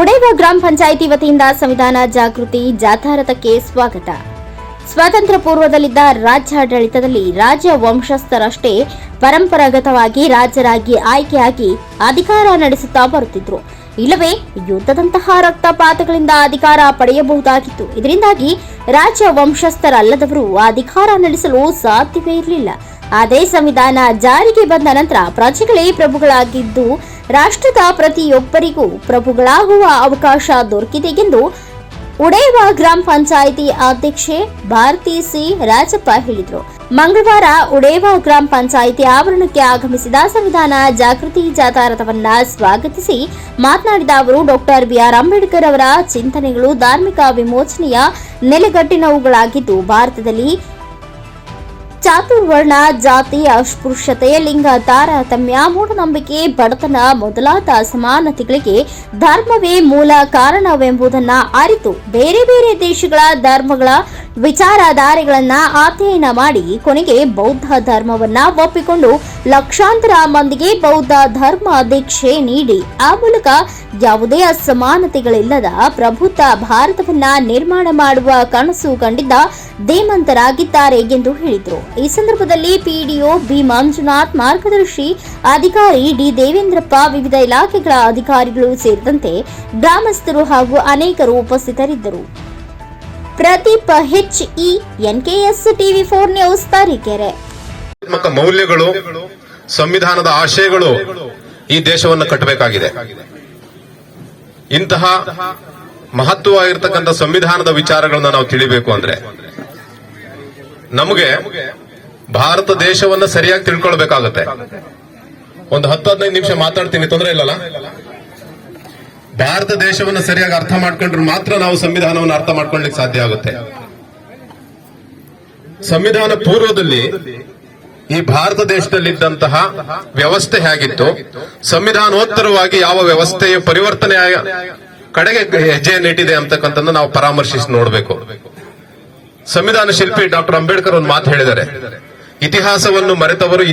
ಉಡೇವ ಗ್ರಾಮ ಪಂಚಾಯಿತಿ ವತಿಯಿಂದ ಸಂವಿಧಾನ ಜಾಗೃತಿ ಜಾಥಾರಥಕ್ಕೆ ಸ್ವಾಗತ. ಸ್ವಾತಂತ್ರ್ಯ ಪೂರ್ವದಲ್ಲಿದ್ದ ರಾಜ್ಯಾಡಳಿತದಲ್ಲಿ ರಾಜ್ಯ ವಂಶಸ್ಥರಷ್ಟೇ ಪರಂಪರಾಗತವಾಗಿ ರಾಜರಾಗಿ ಆಯ್ಕೆಯಾಗಿ ಅಧಿಕಾರ ನಡೆಸುತ್ತಾ ಬರುತ್ತಿದ್ರು. ಇಲ್ಲವೇ, ಯುದ್ಧದಂತಹ ರಕ್ತಪಾತಗಳಿಂದ ಅಧಿಕಾರ ಪಡೆಯಬಹುದಾಗಿತ್ತು. ಇದರಿಂದಾಗಿ ರಾಜ್ಯ ವಂಶಸ್ಥರಲ್ಲದವರು ಅಧಿಕಾರ ನಡೆಸಲು ಸಾಧ್ಯವೇ ಇರಲಿಲ್ಲ. ಅದೇ ಸಂವಿಧಾನ ಜಾರಿಗೆ ಬಂದ ನಂತರ ಪ್ರಜೆಗಳೇ ಪ್ರಭುಗಳಾಗಿದ್ದು ರಾಷ್ಟ್ರದ ಪ್ರತಿಯೊಬ್ಬರಿಗೂ ಪ್ರಭುಗಳಾಗುವ ಅವಕಾಶ ದೊರಕಿದೆ ಎಂದು ಉಡೇವ ಗ್ರಾಮ ಪಂಚಾಯಿತಿ ಅಧ್ಯಕ್ಷೆ ಭಾರತಿ ಸಿ ರಾಜಪ್ಪ ಹೇಳಿದರು. ಮಂಗಳವಾರ ಉಡೇವ ಗ್ರಾಮ ಪಂಚಾಯಿತಿ ಆವರಣಕ್ಕೆ ಆಗಮಿಸಿದ ಸಂವಿಧಾನ ಜಾಗೃತಿ ಜಾಥಾರಥವನ್ನ ಸ್ವಾಗತಿಸಿ ಮಾತನಾಡಿದ ಅವರು, ಡಾಕ್ಟರ್ ಬಿಆರ್ ಅಂಬೇಡ್ಕರ್ ಅವರ ಚಿಂತನೆಗಳು ಧಾರ್ಮಿಕ ವಿಮೋಚನೆಯ ನೆಲೆಗಟ್ಟಿನವುಗಳಾಗಿದ್ದು, ಭಾರತದಲ್ಲಿ ಚಾತುರ್ವರ್ಣ ಜಾತಿ, ಅಸ್ಪೃಶ್ಯತೆ, ಲಿಂಗ ತಾರತಮ್ಯ ಮೂಢನಂಬಿಕೆ, ಬಡತನ ಮೊದಲಾದ ಅಸಮಾನತೆಗಳಿಗೆ ಧರ್ಮವೇ ಮೂಲ ಕಾರಣವೆಂಬುದನ್ನು ಅರಿತು ಬೇರೆ ಬೇರೆ ದೇಶಗಳ ಧರ್ಮಗಳ ವಿಚಾರಧಾರೆಗಳನ್ನ ಅಧ್ಯಯನ ಮಾಡಿ ಕೊನೆಗೆ ಬೌದ್ಧ ಧರ್ಮವನ್ನ ಒಪ್ಪಿಕೊಂಡು ಲಕ್ಷಾಂತರ ಮಂದಿಗೆ ಬೌದ್ಧ ಧರ್ಮ ದೀಕ್ಷೆ ನೀಡಿ, ಆ ಮೂಲಕ ಯಾವುದೇ ಅಸಮಾನತೆಗಳಿಲ್ಲದ ಪ್ರಭುತ್ವ ಭಾರತವನ್ನ ನಿರ್ಮಾಣ ಮಾಡುವ ಕನಸು ಕಂಡಿದ್ದ ಧೀಮಂತರಾಗಿದ್ದಾರೆ ಎಂದು ಹೇಳಿದರು. ಈ ಸಂದರ್ಭದಲ್ಲಿ ಪಿಡಿಒ ಬಿ ಮಂಜುನಾಥ್ ಮಾರ್ಗದರ್ಶಿ, ಅಧಿಕಾರಿ ಡಿ ದೇವೇಂದ್ರಪ್ಪ, ವಿವಿಧ ಇಲಾಖೆಗಳ ಅಧಿಕಾರಿಗಳು ಸೇರಿದಂತೆ ಗ್ರಾಮಸ್ಥರು ಹಾಗೂ ಅನೇಕರು ಉಪಸ್ಥಿತರಿದ್ದರು. Pradeep H E NKS TV four news Tarikere. ಮೌಲ್ಯಗಳು, ಸಂವಿಧಾನದ ಆಶಯಗಳು ಈ ದೇಶವನ್ನು ಕಟ್ಟಬೇಕಾಗಿದೆ. ಇಂತಹ ಮಹತ್ವವಾಗಿರ್ತಕ್ಕಂಥ ಸಂವಿಧಾನದ ವಿಚಾರಗಳನ್ನ ನಾವು ತಿಳಿಬೇಕು ಅಂದ್ರೆ ನಮಗೆ ಭಾರತ ದೇಶವನ್ನ ಸರಿಯಾಗಿ ತಿಳ್ಕೊಳ್ಬೇಕಾಗತ್ತೆ. ಒಂದು ಹತ್ತು ಹದಿನೈದು ನಿಮಿಷ ಮಾತಾಡ್ತೀನಿ, ತೊಂದರೆ ಇಲ್ಲಲ್ಲ? ಭಾರತ ದೇಶವನ್ನು ಸರಿಯಾಗಿ ಅರ್ಥ ಮಾಡ್ಕೊಂಡ್ರೆ ಮಾತ್ರ ನಾವು ಸಂವಿಧಾನವನ್ನು ಅರ್ಥ ಮಾಡ್ಕೊಳ್ಳಿಕ್ಕೆ ಸಾಧ್ಯ ಆಗುತ್ತೆ. ಸಂವಿಧಾನ ಪೂರ್ವದಲ್ಲಿ ಈ ಭಾರತ ದೇಶದಲ್ಲಿದ್ದಂತಹ ವ್ಯವಸ್ಥೆ ಹೇಗಿತ್ತು? ಸಂವಿಧಾನೋತ್ತರವಾಗಿ ಯಾವ ವ್ಯವಸ್ಥೆಯ ಪರಿವರ್ತನೆ ಕಡೆಗೆ ಕಡೆಗೆ ಹೆಜ್ಜೆಯನ್ನಿಟ್ಟಿದೆ ಅಂತಕ್ಕಂಥದ್ದು ನಾವು ಪರಾಮರ್ಶಿಸಿ ನೋಡಬೇಕು. ಸಂವಿಧಾನ ಶಿಲ್ಪಿ ಡಾಕ್ಟರ್ ಅಂಬೇಡ್ಕರ್ ಒಂದು ಮಾತು ಹೇಳಿದ್ದಾರೆ. ಇತಿಹಾಸವನ್ನು ಮರೆತವರು